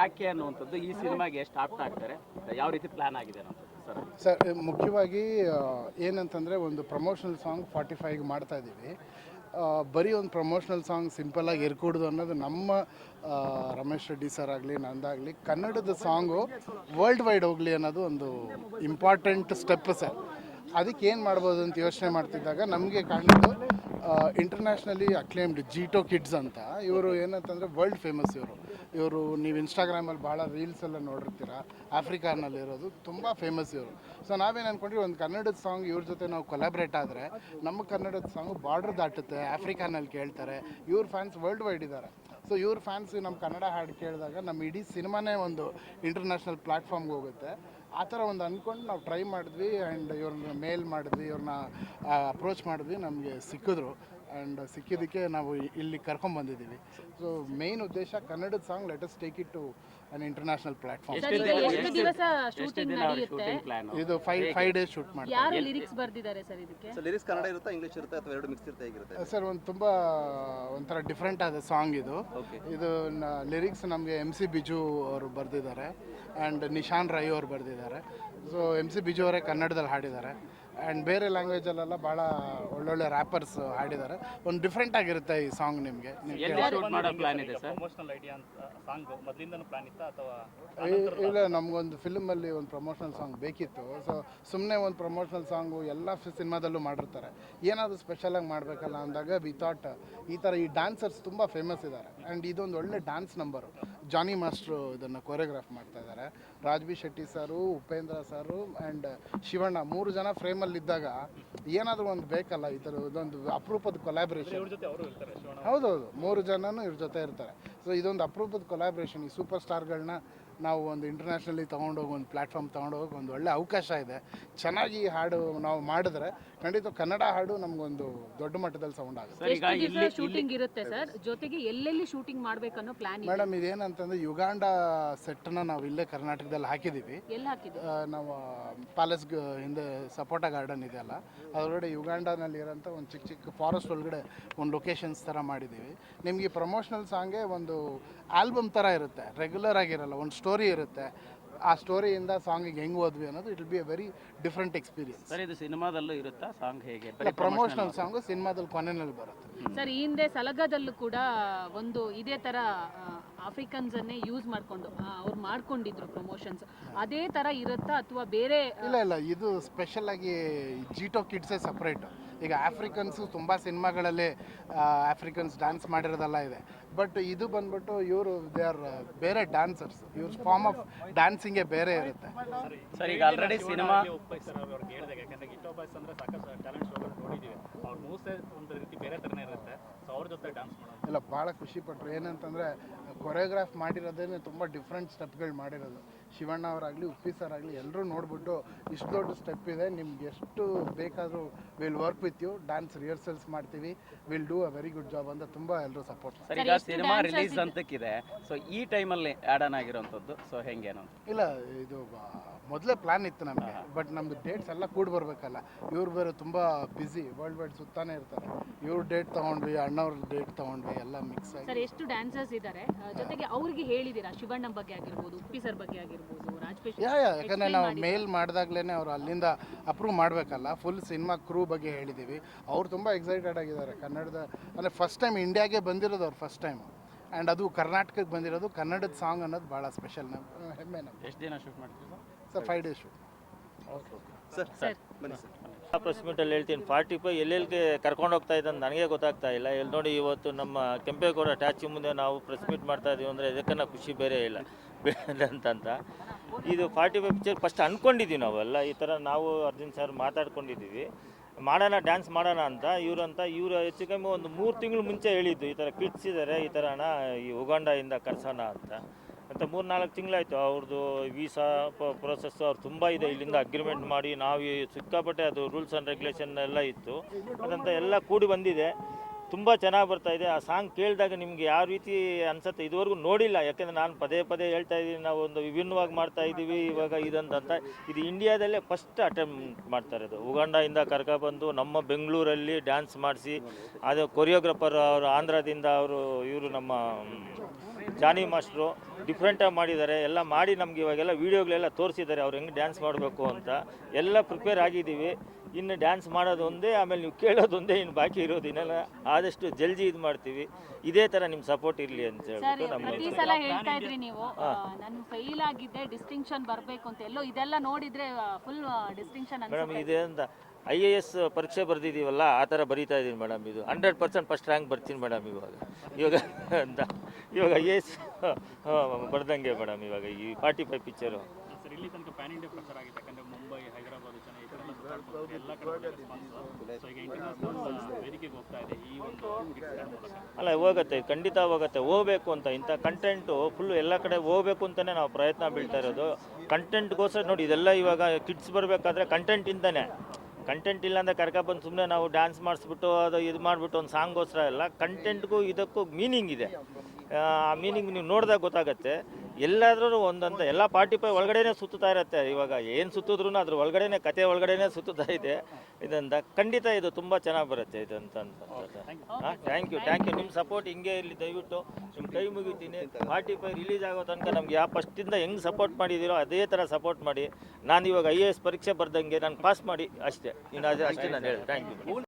ಯಾಕೆ ಅನ್ನುವಂಥದ್ದು ಈ ಸಿನಿಮಾಗೆ ಎಷ್ಟು ಆಗ್ತಾರೆ? ಯಾವ ರೀತಿ ಪ್ಲಾನ್ ಆಗಿದೆ ಸರ್? ಮುಖ್ಯವಾಗಿ ಏನಂತಂದರೆ ಒಂದು ಪ್ರಮೋಷನಲ್ ಸಾಂಗ್ ಫಾರ್ಟಿ ಫೈವ್ಗೆ ಮಾಡ್ತಾ ಇದ್ದೀವಿ. ಬರೀ ಒಂದು ಪ್ರಮೋಷನಲ್ ಸಾಂಗ್ ಸಿಂಪಲ್ಲಾಗಿ ಇರ್ಕೂಡ್ದು ಅನ್ನೋದು ನಮ್ಮ ರಮೇಶ್ ರೆಡ್ಡಿ ಸರ್ ಆಗಲಿ ನಂದಾಗಲಿ ಕನ್ನಡದ ಸಾಂಗು ವರ್ಲ್ಡ್ ವೈಡ್ ಹೋಗಲಿ ಅನ್ನೋದು ಒಂದು ಇಂಪಾರ್ಟೆಂಟ್ ಸ್ಟೆಪ್ ಸರ್. ಅದಕ್ಕೆ ಏನು ಮಾಡ್ಬೋದು ಅಂತ ಯೋಚನೆ ಮಾಡ್ತಿದ್ದಾಗ ನಮಗೆ ಕಾಣಿದ್ದು ಇಂಟರ್ನ್ಯಾಷನಲಿ ಅಕ್ಲೇಮ್ಡ್ ಜೀಟೋ ಕಿಡ್ಸ್ ಅಂತ, ಇವರು ಏನಂತಂದರೆ ವರ್ಲ್ಡ್ ಫೇಮಸ್ ಇವರು. ಇವರು ನೀವು ಇನ್ಸ್ಟಾಗ್ರಾಮಲ್ಲಿ ಭಾಳ ರೀಲ್ಸ್ ಎಲ್ಲ ನೋಡಿರ್ತೀರ ಆಫ್ರಿಕಾನಲ್ಲಿ ಇರೋದು ತುಂಬ ಫೇಮಸ್ ಇವರು. ಸೊ ನಾವೇನು ಅಂದ್ಕೊಂಡ್ರಿ ಒಂದು ಕನ್ನಡದ ಸಾಂಗ್ ಇವ್ರ ಜೊತೆ ನಾವು ಕೊಲಾಬ್ರೇಟ್ ಆದರೆ, ನಮ್ಮ ಕನ್ನಡದ ಸಾಂಗ್ ಬಾರ್ಡರ್ ದಾಟುತ್ತೆ ಆಫ್ರಿಕಾನಲ್ಲಿ ಕೇಳ್ತಾರೆ, ಇವ್ರ ಫ್ಯಾನ್ಸ್ ವರ್ಲ್ಡ್ ವೈಡ್ ಇದ್ದಾರೆ ಸೊ ಇವ್ರ ಫ್ಯಾನ್ಸ್ ನಮ್ಮ ಕನ್ನಡ ಹಾಡು ಕೇಳಿದಾಗ ನಮ್ಮ ಇಡೀ ಸಿನಿಮಾನೇ ಒಂದು ಇಂಟರ್ನ್ಯಾಷನಲ್ ಪ್ಲ್ಯಾಟ್ಫಾರ್ಮ್ಗೆ ಹೋಗುತ್ತೆ. ಆ ಥರ ಒಂದು ಅಂದ್ಕೊಂಡು ನಾವು ಟ್ರೈ ಮಾಡಿದ್ವಿ ಆ್ಯಂಡ್ ಇವ್ರನ್ನ ಮೇಲ್ ಮಾಡಿದ್ವಿ, ಇವ್ರನ್ನ ಅಪ್ರೋಚ್ ಮಾಡಿದ್ವಿ, ನಮಗೆ ಸಿಕ್ಕಿದ್ರು. ಆ್ಯಂಡ್ ಸಿಕ್ಕಿದ್ದಕ್ಕೆ ನಾವು ಇಲ್ಲಿ ಕರ್ಕೊಂಬಂದಿದ್ದೀವಿ ಸೊ ಮೇನ್ ಉದ್ದೇಶ ಕನ್ನಡದ song let us take it to an international platform ಇದು? ಫೈವ್ ಫೈವ್ ಡೇಸ್ ಶೂಟ್ ಮಾಡ್ತಾರೆ. ಯಾರು ಲಿರಿಕ್ಸ್ ಬರ್ದಿದ್ದಾರೆ ಸರ್ ಇದಕ್ಕೆ? ಸೊ ಲಿರಿಕ್ಸ್ ಕನ್ನಡ ಇರುತ್ತಾ ಇಂಗ್ಲೀಷ್ ಇರುತ್ತೆ ಅಥವಾ ಎರಡು ಮಿಕ್ಸ್ ಇರುತ್ತೆ ಹೇಗಿರುತ್ತೆ? ಸರ್ ಒಂದು ತುಂಬ ಒಂಥರ ಡಿಫ್ರೆಂಟ್ ಆದ ಸಾಂಗ್ ಇದು. ಓಕೆ ಇದು ಲಿರಿಕ್ಸ್ ನಮಗೆ ಎಂ ಸಿ ಬಿಜು ಅವರು ಬರೆದಿದ್ದಾರೆ ಆ್ಯಂಡ್ ನಿಶಾನ್ ರೈ ಅವರು ಬರೆದಿದ್ದಾರೆ. ಸೊ ಎಂ ಸಿ ಬಿಜು ಅವರೇ ಕನ್ನಡದಲ್ಲಿ ಹಾಡಿದ್ದಾರೆ. ಆ್ಯಂಡ್ ಬೇರೆ ಲ್ಯಾಂಗ್ವೇಜಲ್ಲೆಲ್ಲ ಭಾಳ ಒಳ್ಳೊಳ್ಳೆ ರ್ಯಾಪರ್ಸ್ ಹಾಡಿದ್ದಾರೆ. ಒಂದು ಡಿಫ್ರೆಂಟ್ ಆಗಿರುತ್ತೆ ಈ ಸಾಂಗ್ ನಿಮಗೆ. ಎಲ್ಲಿ ಶೂಟ್ ಮಾಡೋ ಪ್ಲಾನ್ ಇದೆ ಸರ್ ಪ್ರಮೋಷನಲ್ ಐಡಿಯಾ ಅಂತ ಸಾಂಗ್ ಮೊದಲಿಂದನೂ ಪ್ಲಾನ್ ಇತ್ತಾ ಅಥವಾ ಇಲ್ಲ ನಮಗೊಂದು ಫಿಲ್ಮಲ್ಲಿ ಒಂದು ಪ್ರಮೋಷನಲ್ ಸಾಂಗ್ ಬೇಕಿತ್ತು. ಸೊ ಸುಮ್ಮನೆ ಒಂದು ಪ್ರಮೋಷನಲ್ ಸಾಂಗು ಎಲ್ಲ ಸಿನಿಮಾದಲ್ಲೂ ಮಾಡಿರ್ತಾರೆ. ಏನಾದರೂ ಸ್ಪೆಷಲಾಗಿ ಮಾಡಬೇಕಲ್ಲ ಅಂದಾಗ ವಿ ಥಾಟ್ ಈ ಥರ ಈ ಡ್ಯಾನ್ಸರ್ಸ್ ತುಂಬ ಫೇಮಸ್ ಇದ್ದಾರೆ. ಆ್ಯಂಡ್ ಇದೊಂದು ಒಳ್ಳೆ ಡ್ಯಾನ್ಸ್ ನಂಬರು ಜಾನಿ ಮಾಸ್ಟ್ರು ಇದನ್ನು ಕೊರಿಯೋಗ್ರಾಫ್ ಮಾಡ್ತಾ ಇದ್ದಾರೆ. Raj B Shetty sir Upendra sir and Shivanna ಮೂರು ಜನ ಫ್ರೇಮಲ್ಲಿದ್ದಾಗ ಏನಾದರೂ ಒಂದು ಬೇಕಲ್ಲ ಈ ಥರ ಇದೊಂದು ಅಪರೂಪದ ಶಿವಣ್ಣ ಹೌದೌದು ಮೂರು ಜನನೂ ಇವ್ರ ಜೊತೆ ಇರ್ತಾರೆ. ಸೊ ಇದೊಂದು ಅಪರೂಪದ ಕೊಲಾಬ್ರೇಷನ್ ಈ ಸೂಪರ್ ಸ್ಟಾರ್ಗಳನ್ನ ನಾವು ಒಂದು ಇಂಟರ್ನ್ಯಾಷನಲಿ ತೊಗೊಂಡೋಗಿ ಒಂದು ಪ್ಲ್ಯಾಟ್ಫಾರ್ಮ್ ತೊಗೊಂಡೋಗಿ ಒಂದು ಒಳ್ಳೆ ಅವಕಾಶ ಇದೆ. ಚೆನ್ನಾಗಿ ಈ ಹಾಡು ನಾವು ಮಾಡಿದ್ರೆ ಖಂಡಿತ ಕನ್ನಡ ಹಾಡು ನಮಗೊಂದು ದೊಡ್ಡ ಮಟ್ಟದಲ್ಲಿ ಸೌಂಡ್ ಆಗುತ್ತೆ. ಸರ್ ಈಗ ಇಲ್ಲಿ ದಿವಸ ಶೂಟಿಂಗ್ ಇರುತ್ತೆ ಸರ್? ಜೊತೆಗೆ ಎಲ್ಲೆಲ್ಲಿ ಶೂಟಿಂಗ್ ಮಾಡಬೇಕನ್ನೋ ಪ್ಲಾನ್ ಇದೆ. ಮೇಡಮ್ ಇದೇನಂತಂದ್ರೆ ಯುಗಾಂಡ ಸೆಟ್ನ ನಾವು ಇಲ್ಲೇ ಕರ್ನಾಟಕದಲ್ಲಿ ಹಾಕಿದ್ದೀವಿ. ನಾವು ಪ್ಯಾಲೇಸ್ ಹಿಂದೆ ಸಪೋಟ ಗಾರ್ಡನ್ ಇದೆಯಲ್ಲ ಅದರೊಳಗಡೆ ಯುಗಾಂಡನಲ್ಲಿ ಇರೋಂಥ ಒಂದು ಚಿಕ್ಕ ಚಿಕ್ಕ ಫಾರೆಸ್ಟ್ ಒಳಗಡೆ ಒಂದು ಲೊಕೇಶನ್ಸ್ ಥರ ಮಾಡಿದ್ದೀವಿ. ನಿಮಗೆ ಪ್ರಮೋಷನಲ್ ಸಾಂಗೇ ಒಂದು ಆಲ್ಬಮ್ ಥರ ಇರುತ್ತೆ ರೆಗ್ಯುಲರ್ ಆಗಿರಲ್ಲ ಒಂದು ಸ್ಟೋರಿ ಇರುತ್ತೆ. ಆ ಸ್ಟೋರಿಯಿಂದ ಸಾಂಗಿಗೆ ಹೆಂಗೆ ಹೋದ್ವಿ ಅನ್ನೋದು it be a very different experience sir ಇದು ಸಿನಿಮಾದಲ್ಲೂ ಇರುತ್ತಾ ಸಾಂಗ್ ಹೇಗೆ? ಪ್ರಮೋಷನಲ್ ಸಾಂಗು ಸಿನಿಮಾದಲ್ಲಿ ಕೊನೆಯಲ್ಲಿ ಬರುತ್ತೆ. ಸರ್ ಈ ಹಿಂದೆ ಸಲಗದಲ್ಲೂ ಕೂಡ ಒಂದು ಇದೇ ತರ ಆಫ್ರಿಕನ್ಸ್ ಅನ್ನೇ ಯೂಸ್ ಮಾಡ್ಕೊಂಡು ಅವ್ರು ಮಾಡ್ಕೊಂಡಿದ್ರು ಪ್ರಮೋಷನ್ಸ್ ಅದೇ ತರ ಇರುತ್ತಾ ಅಥವಾ ಬೇರೆ ಇಲ್ಲ ಇಲ್ಲ ಇದು ಸ್ಪೆಷಲ್ ಆಗಿ ಜೀಟೋ ಕಿಡ್ಸ್ ಸಪ್ರೇಟ್ ಈಗ ಆಫ್ರಿಕನ್ಸು ತುಂಬ ಸಿನಿಮಾಗಳಲ್ಲಿ ಆಫ್ರಿಕನ್ಸ್ ಡ್ಯಾನ್ಸ್ ಮಾಡಿರೋದೆಲ್ಲ ಇದೆ. ಬಟ್ ಇದು ಬಂದ್ಬಿಟ್ಟು ಇವರು ದೇ ಆರ್ ಬೇರೆ ಡ್ಯಾನ್ಸರ್ಸ್ ಇವ್ರ ಫಾರ್ಮ್ ಆಫ್ ಡ್ಯಾನ್ಸಿಂಗೇ ಬೇರೆ ಇರುತ್ತೆ. ಸರ್ ಈಗ ಆಲ್ರೆಡಿ ಸಿನಿಮಾ ಯಾಕಂದ್ರೆ ಗಿಟ್ಟೋ ಬಾಯ್ಸ್ ಅಂದ್ರೆ ಸಾಕಷ್ಟು ಟ್ಯಾಲೆಂಟ್ ಶೋಗಳು ನೋಡಿದ್ದೀವಿ ಅವ್ರ ಮೂಸೆ ಒಂದು ರೀತಿ ಬೇರೆ ಥರನೇ ಇರುತ್ತೆ ಸೊ ಅವ್ರ ಇಲ್ಲ ಭಾಳ ಖುಷಿ ಪಟ್ಟರು ಏನಂತಂದ್ರೆ ಕೊರಿಯೋಗ್ರಾಫ್ ಮಾಡಿರೋದೇನೆ ತುಂಬ ಡಿಫ್ರೆಂಟ್ ಸ್ಟೆಪ್ಗಳು ಮಾಡಿರೋದು. ಶಿವಣ್ಣ ಅವರಾಗಲಿ ಉಪ್ಪಿ ಸರ್ ಆಗಲಿ ಎಲ್ಲರೂ ನೋಡಿಬಿಟ್ಟು ಇಷ್ಟು ದೊಡ್ಡ ಸ್ಟೆಪ್ ಇದೆ. ನಿಮ್ಗೆ ಎಷ್ಟು ಬೇಕಾದರೂ will work with you dance rehearsals ಮಾಡ್ತೀವಿ. Will do a very good job ಅಂತ ತುಂಬ ಎಲ್ಲರೂ ಸಪೋರ್ಟ್ ಸರ್ ಈಗ ಸಿನಿಮಾ ರಿಲೀಸ್ ಅಂತಕ್ಕಿದೆ ಸೊ ಈ ಟೈಮಲ್ಲಿ ಆ್ಯಡ್ ಆನ್ ಆಗಿರೋಂಥದ್ದು. ಸೊ ಹೆಂಗೇನು ಇಲ್ಲ ಇದು ಮೊದಲೇ ಪ್ಲಾನ್ ಇತ್ತು ನಮಗೆ. ಬಟ್ ನಮ್ಮದು ಡೇಟ್ಸ್ ಎಲ್ಲ ಕೂಡಿ ಬರಬೇಕಲ್ಲ. ಇವ್ರು ಬೇರೆ ತುಂಬ ಬ್ಯುಸಿ ವರ್ಲ್ಡ್ ವೈಡ್ ಸುತ್ತಾನೆ ಇರ್ತಾರೆ. ಇವ್ರ ಡೇಟ್ ತೊಗೊಂಡ್ವಿ ಅಣ್ಣವ್ರ ಡೇಟ್ ತೊಗೊಂಡ್ವಿ ಎಲ್ಲ ಮಿಕ್ಸ್ ಆಗಿ. ಸರ್ ಎಷ್ಟು ಡ್ಯಾನ್ಸರ್ಸ್ ಇದ್ದಾರೆ ಜೊತೆಗೆ ಅವ್ರಿಗೆ ಹೇಳಿದ್ದೀರಾ ಶಿವಣ್ಣ ಬಗ್ಗೆ ಆಗಿರ್ಬೋದು ಉಪ್ಪಿ ಸರ್ ಬಗ್ಗೆ ಆಗಿರ್ಬೋದು. ಯಾ ಯಾ ಯಾಕಂದರೆ ನಾವು ಮೇಲ್ ಮಾಡಿದಾಗಲೇ ಅವ್ರು ಅಲ್ಲಿಂದ ಅಪ್ರೂವ್ ಮಾಡಬೇಕಲ್ಲ ಫುಲ್ ಸಿನಿಮಾ ಕ್ರೂ ಬಗ್ಗೆ ಹೇಳಿದ್ದೀವಿ ಅವ್ರು ತುಂಬ ಎಕ್ಸೈಟೆಡ್ ಆಗಿದ್ದಾರೆ. ಕನ್ನಡದ ಅಂದರೆ ಫಸ್ಟ್ ಟೈಮ್ ಇಂಡಿಯಾಗೆ ಬಂದಿರೋದು ಅವ್ರು ಫಸ್ಟ್ ಟೈಮ್ ಆ್ಯಂಡ್ ಅದು ಕರ್ನಾಟಕಕ್ಕೆ ಬಂದಿರೋದು ಕನ್ನಡದ ಸಾಂಗ್ ಅನ್ನೋದು ಭಾಳ ಸ್ಪೆಷಲ್ ನಮ್ಮ ಹೆಮ್ಮೆ ನಮ್ಮ ಎಷ್ಟು ದಿನ ಶೂಟ್ ಮಾಡ್ತೀವಿ sir sir five days shoot sir sir. ಬನ್ನಿ ಸರ್. ಪ್ರೆಸ್ ಮೀಟಲ್ಲಿ ಹೇಳ್ತೀನಿ, ಫಾರ್ಟಿ ಫೈವ್ ಎಲ್ಲೆಲ್ಲಿಗೆ ಕರ್ಕೊಂಡು ಹೋಗ್ತಾ ಇದ್ದಂತ ನನಗೆ ಗೊತ್ತಾಗ್ತಾ ಇಲ್ಲ. ಎಲ್ಲಿ ನೋಡಿ ಇವತ್ತು ನಮ್ಮ ಕೆಂಪೇಗೌಡ ಟ್ಯಾಚಿ ಮುಂದೆ ನಾವು ಪ್ರೆಸ್ ಮೀಟ್ ಮಾಡ್ತಾ ಇದೀವಿ ಅಂದರೆ ಇದಕ್ಕನ್ನ ಖುಷಿ ಬೇರೆ ಇಲ್ಲ. ಅಂತಂತ. ಇದು ಫಾರ್ಟಿ ಫೈವ್ ಪಿಕ್ಚರ್ ಫಸ್ಟ್ ಅಂದ್ಕೊಂಡಿದ್ದೀವಿ ನಾವೆಲ್ಲ. ಈ ಥರ ನಾವು ಅರ್ಜುನ್ ಸರ್ ಮಾತಾಡ್ಕೊಂಡಿದ್ದೀವಿ ಮಾಡೋಣ ಡ್ಯಾನ್ಸ್ ಮಾಡೋಣ ಅಂತ. ಇವರಂತ, ಇವರು ಹೆಚ್ಚು ಕಮ್ಮಿ ಒಂದು ಮೂರು ತಿಂಗಳು ಮುಂಚೆ ಹೇಳಿದ್ದು, ಈ ಥರ ಕಿಡ್ಸಿದ್ದಾರೆ ಈ ಥರ ಅಣ್ಣ ಈ ಉಗಾಂಡದಿಂದ ಕರ್ಸೋಣ ಅಂತ. ಮತ್ತು ಮೂರು ನಾಲ್ಕು ತಿಂಗಳಾಯಿತು. ಅವ್ರದ್ದು ವೀಸಾ ಪ್ರೋಸೆಸ್ ಅವ್ರು ತುಂಬ ಇದೆ. ಇಲ್ಲಿಂದ ಅಗ್ರಿಮೆಂಟ್ ಮಾಡಿ ನಾವು ಸಿಕ್ಕಾಪಟ್ಟೆ ಅದು ರೂಲ್ಸ್ ಆ್ಯಂಡ್ ರೆಗ್ಯುಲೇಷನ್ ಎಲ್ಲ ಇತ್ತು. ಅದಂತ ಎಲ್ಲ ಕೂಡಿ ಬಂದಿದೆ. ತುಂಬ ಚೆನ್ನಾಗಿ ಬರ್ತಾ ಇದೆ. ಆ ಸಾಂಗ್ ಕೇಳಿದಾಗ ನಿಮ್ಗೆ ಯಾವ ರೀತಿ ಅನ್ಸುತ್ತೆ ಇದುವರೆಗೂ ನೋಡಿಲ್ಲ. ಯಾಕೆಂದರೆ ನಾನು ಪದೇ ಪದೇ ಹೇಳ್ತಾ ಇದ್ದೀನಿ, ನಾವು ಒಂದು ವಿಭಿನ್ನವಾಗಿ ಮಾಡ್ತಾ ಇದ್ದೀವಿ, ಇವಾಗ ಇದಂತಂತ ಇದು ಇಂಡಿಯಾದಲ್ಲೇ ಫಸ್ಟ್ ಅಟೆಂಪ್ಟ್ ಮಾಡ್ತಾ ಇರೋದು ಕರ್ಕ ಕರ್ಕೊಬಂದು ನಮ್ಮ ಬೆಂಗಳೂರಲ್ಲಿ ಡ್ಯಾನ್ಸ್ ಮಾಡಿಸಿ, ಅದು ಕೊರಿಯೋಗ್ರಫರ್ ಅವರು ಆಂಧ್ರದಿಂದ ಅವರು, ಇವರು ನಮ್ಮ ಜಾನಿ ಮಾಸ್ಟ್ರು ಡಿಫ್ರೆಂಟಾಗಿ ಮಾಡಿದ್ದಾರೆ. ಎಲ್ಲ ಮಾಡಿ ನಮ್ಗೆ ಇವಾಗೆಲ್ಲ ವೀಡಿಯೋಗಳೆಲ್ಲ ತೋರಿಸಿದ್ದಾರೆ. ಅವ್ರು ಹೆಂಗೆ ಡ್ಯಾನ್ಸ್ ಮಾಡಬೇಕು ಅಂತ. ಎಲ್ಲ ಪ್ರಿಪೇರ್ ಆಗಿದ್ದೀವಿ. ಇನ್ನು ಡ್ಯಾನ್ಸ್ ಮಾಡೋದು ಒಂದೇ ಆಮೇಲೆ ನೀವು ಕೇಳೋದೊಂದೇ ಇನ್ನು ಬಾಕಿ ಇರೋದು. ಇನ್ನೆಲ್ಲ ಆದಷ್ಟು ಜಲ್ದಿ ಇದು ಮಾಡ್ತೀವಿ. ಇದೇ ಥರ ನಿಮ್ಮ ಸಪೋರ್ಟ್ ಇರಲಿ ಅಂತ ಹೇಳ್ಬಿಟ್ಟು ನಮ್ಮ ಪ್ರತಿ ಸಲ ಹೇಳ್ತಾ ಇದ್ರಿ ನೀವು. ನಾನು ಫೇಲ್ ಆಗಿದ್ದೆ ಡಿಸ್ಟಿಂಕ್ಷನ್ ಬರಬೇಕು ಅಂತ. ಎಲ್ಲೋ ಇದೆಲ್ಲ ನೋಡಿದ್ರೆ ಫುಲ್ ಡಿಸ್ಟಿಂಕ್ಷನ್ ಮೇಡಮ್ ಇದೆ ಅಂತ ಐ ಎ ಎಸ್ ಪರೀಕ್ಷೆ ಬರೆದಿದ್ದೀವಲ್ಲ ಆ ಥರ ಬರೀತಾ ಇದ್ದೀನಿ ಮೇಡಮ್ ಇದು. ಹಂಡ್ರೆಡ್ ಪರ್ಸೆಂಟ್ ಫಸ್ಟ್ ರ್ಯಾಂಕ್ ಬರ್ತೀನಿ ಮೇಡಮ್ ಇವಾಗ. ಇವಾಗ ಅಂತ ಇವಾಗ ಎಸ್ ಬರ್ದಂಗೆ ಮೇಡಮ್ ಇವಾಗ ಈ ಫಾರ್ಟಿ ಫೈವ್ ಪಿಕ್ಚರು ಸರ್ ಇಲ್ಲಿ ತನಕ ಪ್ಯಾನ್ ಇಂಡಿಯಾ ಪ್ರಚಾರ ಆಗಿದೆ ಯಾಕಂದ್ರೆ ಮುಂಬೈ ಹೈದರಾಬಾದ್ ಚೆನ್ನೈ ಈ ಕಡೆ ಎಲ್ಲ ಸುತ್ತಾಡ್ಕೊಂಡು ಎಲ್ಲ ಕಡೆ ಒಳ್ಳೆ ರೆಸ್ಪಾನ್ಸ್ ಸೊ ಈಗ ಇಂಟರ್ನ್ಯಾಷನಲ್ ವೇದಿಕೆಗೆ ಹೋಗ್ತಾ ಇದೆ ಈ ಒಂದು ಅಲ್ಲ ಹೋಗುತ್ತೆ ಖಂಡಿತ ಹೋಗುತ್ತೆ. ಹೋಗ್ಬೇಕು ಅಂತ ಇಂಥ ಕಂಟೆಂಟು ಫುಲ್ಲು ಎಲ್ಲ ಕಡೆ ಹೋಗ್ಬೇಕು ಅಂತಲೇ ನಾವು ಪ್ರಯತ್ನ ಬೀಳ್ತಾ ಇರೋದು. ಕಂಟೆಂಟ್ಗೋಸ್ಕರ ನೋಡಿ ಇದೆಲ್ಲ ಇವಾಗ ಕಿಡ್ಸ್ ಬರಬೇಕಾದ್ರೆ ಕಂಟೆಂಟಿಂದನೇ ಕಂಟೆಂಟ್ ಇಲ್ಲ ಅಂದರೆ ಕರ್ಕೊಬಂದು ಸುಮ್ಮನೆ ನಾವು ಡ್ಯಾನ್ಸ್ ಮಾಡಿಸ್ಬಿಟ್ಟು ಅದು ಇದು ಮಾಡಿಬಿಟ್ಟು ಒಂದು ಸಾಂಗ್ಗೋಸ್ಕರ ಎಲ್ಲ ಕಂಟೆಂಟ್ಗೂ ಇದಕ್ಕೂ ಮೀನಿಂಗ್ ಇದೆ. ಆ ಮೀನಿಂಗ್ ನೀವು ನೋಡಿದಾಗ ಗೊತ್ತಾಗುತ್ತೆ. ಎಲ್ಲಾದ್ರೂ ಒಂದಂತ ಎಲ್ಲ ಪಾರ್ಟಿ ಪೈ ಒಳಗಡೆನೇ ಸುತ್ತುತ್ತಾ ಇರುತ್ತೆ. ಇವಾಗ ಏನು ಸುತ್ತಿದ್ರು ಅದ್ರ ಒಳಗಡೆನೆ ಕತೆ ಒಳಗಡೆನೆ ಸುತ್ತುತ್ತಾ ಇದೆ. ಇದಂತ ಖಂಡಿತ ಇದು ತುಂಬ ಚೆನ್ನಾಗಿ ಬರುತ್ತೆ ಇದಂತ ಹಾಂ ಥ್ಯಾಂಕ್ ಯು ಥ್ಯಾಂಕ್ ಯು ನಿಮ್ಮ ಸಪೋರ್ಟ್ ಹಿಂಗೆ ಇರಲಿ ದಯವಿಟ್ಟು ನಿಮ್ಮ ಕೈ ಮುಗಿತೀನಿ. ಪಾರ್ಟಿ ಪೈ ರಿಲೀಸ್ ಆಗೋ ತನಕ ನಮ್ಗೆ ಯಾವ ಫಸ್ಟಿಂದ ಹೆಂಗೆ ಸಪೋರ್ಟ್ ಮಾಡಿದಿರೋ ಅದೇ ಥರ ಸಪೋರ್ಟ್ ಮಾಡಿ. ನಾನು ಇವಾಗ ಐ ಎ ಎಸ್ ಪರೀಕ್ಷೆ ಬರ್ದಂಗೆ ನಾನು ಪಾಸ್ ಮಾಡಿ ಅಷ್ಟೇ. ಇನ್ನು ಅದೇ ಅಷ್ಟೇ ನಾನು ಹೇಳಿ ಥ್ಯಾಂಕ್ ಯು